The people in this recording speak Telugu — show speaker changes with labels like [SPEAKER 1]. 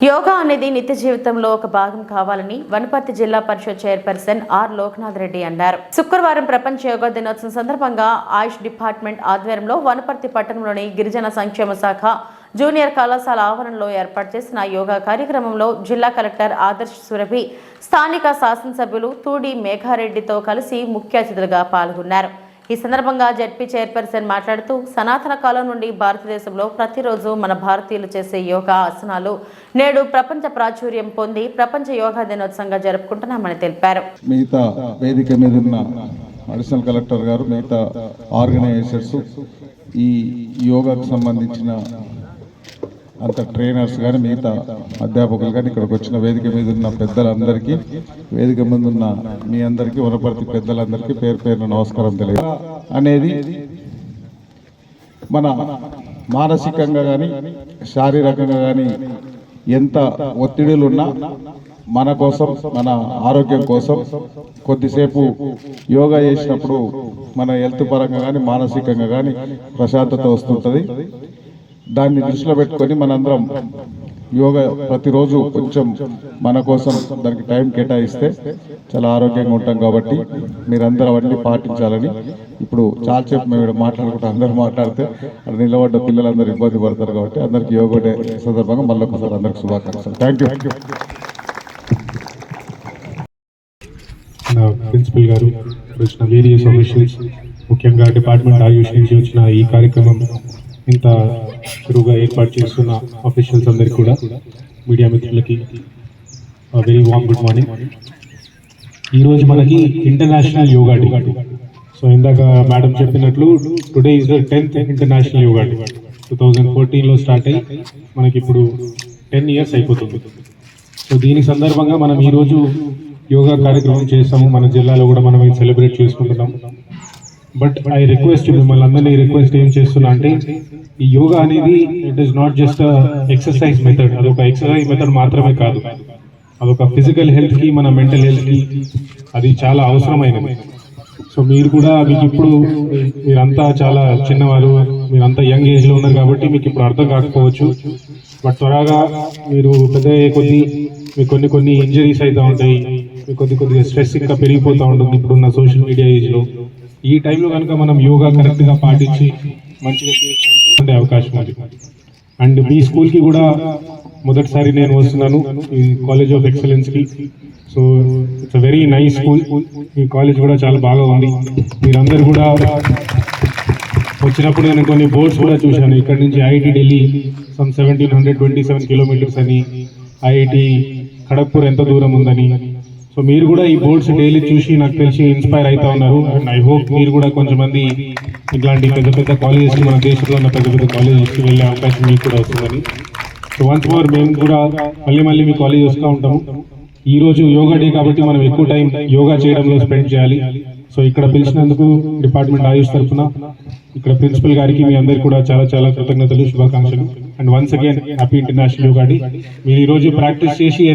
[SPEAKER 1] యోగా అనేది నిత్య జీవితంలో ఒక భాగం కావాలని వనపర్తి జిల్లా పరిషత్ చైర్పర్సన్ ఆర్ లోక్నాథ్ రెడ్డి అన్నారు. శుక్రవారం ప్రపంచ యోగా దినోత్సవం సందర్భంగా ఆయుష్ డిపార్ట్మెంట్ ఆధ్వర్యంలో వనపర్తి పట్టణంలోని గిరిజన సంక్షేమ శాఖ జూనియర్ కళాశాల ఆవరణలో ఏర్పాటు చేసిన యోగా కార్యక్రమంలో జిల్లా కలెక్టర్ ఆదర్శ్ సురభి స్థానిక శాసనసభ్యులు తూడి మేఘారెడ్డితో కలిసి ముఖ్య అతిథులుగా పాల్గొన్నారు. ఈ సందర్భంగా జడ్పీ చైర్పర్సన్ మాట్లాడుతూ సనాతన కాలం నుండి భారతదేశంలో ప్రతిరోజు మన భారతీయులు చేసే యోగా ఆసనాలు నేడు ప్రపంచ ప్రాచుర్యం పొంది ప్రపంచ యోగా దినోత్సవంగా జరుపుకుంటున్నామని తెలిపారు.
[SPEAKER 2] మిగతా వేదిక మీద ఉన్న అడిషనల్ కలెక్టర్ గారు మిగతా ఆర్గనైజర్స్ ఈ యోగాకు సంబంధించిన అంత ట్రైనర్స్ కానీ మిగతా అధ్యాపకులు కానీ ఇక్కడికి వచ్చిన వేదిక మీద ఉన్న పెద్దలందరికీ వేదిక మీద ఉన్న మీ అందరికీ వనపర్తి పెద్దలందరికీ పేరు పేరున నమస్కారం తెలియదు అనేది మన మానసికంగా కానీ శారీరకంగా కానీ ఎంత ఒత్తిడిలున్నా మన కోసం మన ఆరోగ్యం కోసం కొద్దిసేపు యోగా చేసినప్పుడు మన హెల్త్ పరంగా కానీ మానసికంగా కానీ ప్రశాంతత వస్తుంటుంది. దాన్ని దృష్టిలో పెట్టుకొని మనందరం యోగా ప్రతిరోజు కొంచెం మన కోసం దానికి టైం కేటాయిస్తే చాలా ఆరోగ్యంగా ఉంటాం కాబట్టి మీరందరూ అవన్నీ పాటించాలని. ఇప్పుడు చాలా చెప్పు మేము మాట్లాడుకుంటే అందరూ మాట్లాడితే అక్కడ నిలబడ్డ పిల్లలందరూ ఇబ్బంది పడతారు కాబట్టి అందరికీ యోగా డే సందర్భంగా మళ్ళీ ఒకసారి అందరికి శుభాకాంక్షలు. థ్యాంక్ యూ
[SPEAKER 3] ప్రిన్సిపల్ గారు వచ్చిన వేరియస్ ఆఫీషియల్స్ ముఖ్యంగా డిపార్ట్మెంట్ ఆయుష్ నుంచి వచ్చిన ఈ కార్యక్రమం ఇంత చురువుగా ఏర్పాటు చేస్తున్న ఆఫీషియల్స్ అందరికీ కూడా మీడియా మిత్రులకి వెరీ వామ్ గుడ్ మార్నింగ్ ఈరోజు మనకి ఇంటర్నేషనల్ యోగా డే సో ఇందాక మేడం చెప్పినట్లు today is the tenth international yoga day two thousand ఫోర్టీన్లో స్టార్ట్ అయ్యి మనకి ఇప్పుడు టెన్ ఇయర్స్ అయిపోతుంది. సో దీని సందర్భంగా మనం ఈరోజు యోగా కార్యక్రమం చేస్తాము. మన జిల్లాలో కూడా మనం సెలబ్రేట్ చేసుకుంటున్నాం. బట్ ఐ రిక్వెస్ట్ మిమ్మల్ని అందరినీ రిక్వెస్ట్ ఏం చేస్తున్నా అంటే ఈ యోగా అనేది it is not just exercise method అదొక ఎక్సర్సైజ్ మెథడ్ మాత్రమే కాదు. అదొక ఫిజికల్ హెల్త్కి మన మెంటల్ హెల్త్కి అది చాలా అవసరమైనది. సో మీరు కూడా మీకు ఇప్పుడు మీరంతా చాలా చిన్నవారు మీరంతా యంగ్ ఏజ్లో ఉన్నారు కాబట్టి మీకు ఇప్పుడు అర్థం కాకపోవచ్చు. బట్ త్వరగా మీరు పెద్ద అయ్యే కొద్దీ మీకు కొన్ని కొన్ని ఇంజరీస్ అవుతూ ఉంటాయి. మీకు కొద్ది కొద్దిగా స్ట్రెస్ ఇంకా పెరిగిపోతూ ఉంటుంది ఇప్పుడున్న సోషల్ మీడియా ఏజ్లో ఈ టైంలో కనుక మనం యోగా కరెక్ట్గా పాటించి మంచిగా ఉండే అవకాశం ఉంది. అండ్ మీ స్కూల్కి కూడా మొదటిసారి నేను వస్తున్నాను. ఈ college of ఎక్సలెన్స్కి so it's a very nice school ఈ కాలేజ్ కూడా చాలా బాగా ఉంది. మీరందరూ కూడా వచ్చినప్పుడు నేను కొన్ని బోర్డ్స్ కూడా చూశాను. ఇక్కడ నుంచి IIT Delhi some seventeen hundred twenty seven kilometers అని ఐఐటి ఖడగ్పూర్ ఎంత దూరం ఉందని. సో మీరు కూడా ఈ బోర్డ్స్ డైలీ చూసి నాకు తెలిసి ఇన్స్పైర్ అవుతా ఉన్నారు. అండ్ ఐ హోప్ మీరు కూడా కొంతమంది ఇట్లాంటి పెద్ద పెద్ద కాలేజెస్కి మన దేశంలో ఉన్న పెద్ద పెద్ద కాలేజెస్కి వెళ్ళే అవకాశం మీకు కూడా వస్తుందని. సో వన్స్ మోర్ మేము కూడా మళ్ళీ మళ్ళీ మీ కాలేజ్ వస్తూ ఉంటాము. ఈ రోజు యోగా డే కాబట్టి మనం ఎక్కువ టైం యోగా చేయడంలో స్పెండ్ చేయాలి. సో ఇక్కడ పిలిచినందుకు డిపార్ట్మెంట్ ఆయుష్ తరఫున ఇక్కడ ప్రిన్సిపల్ గారికి మీ అందరికి కూడా చాలా చాలా కృతజ్ఞతలు శుభాకాంక్షలు. And once again happy international yoga day మీరు ఈ రోజు ప్రాక్టీస్ చేసి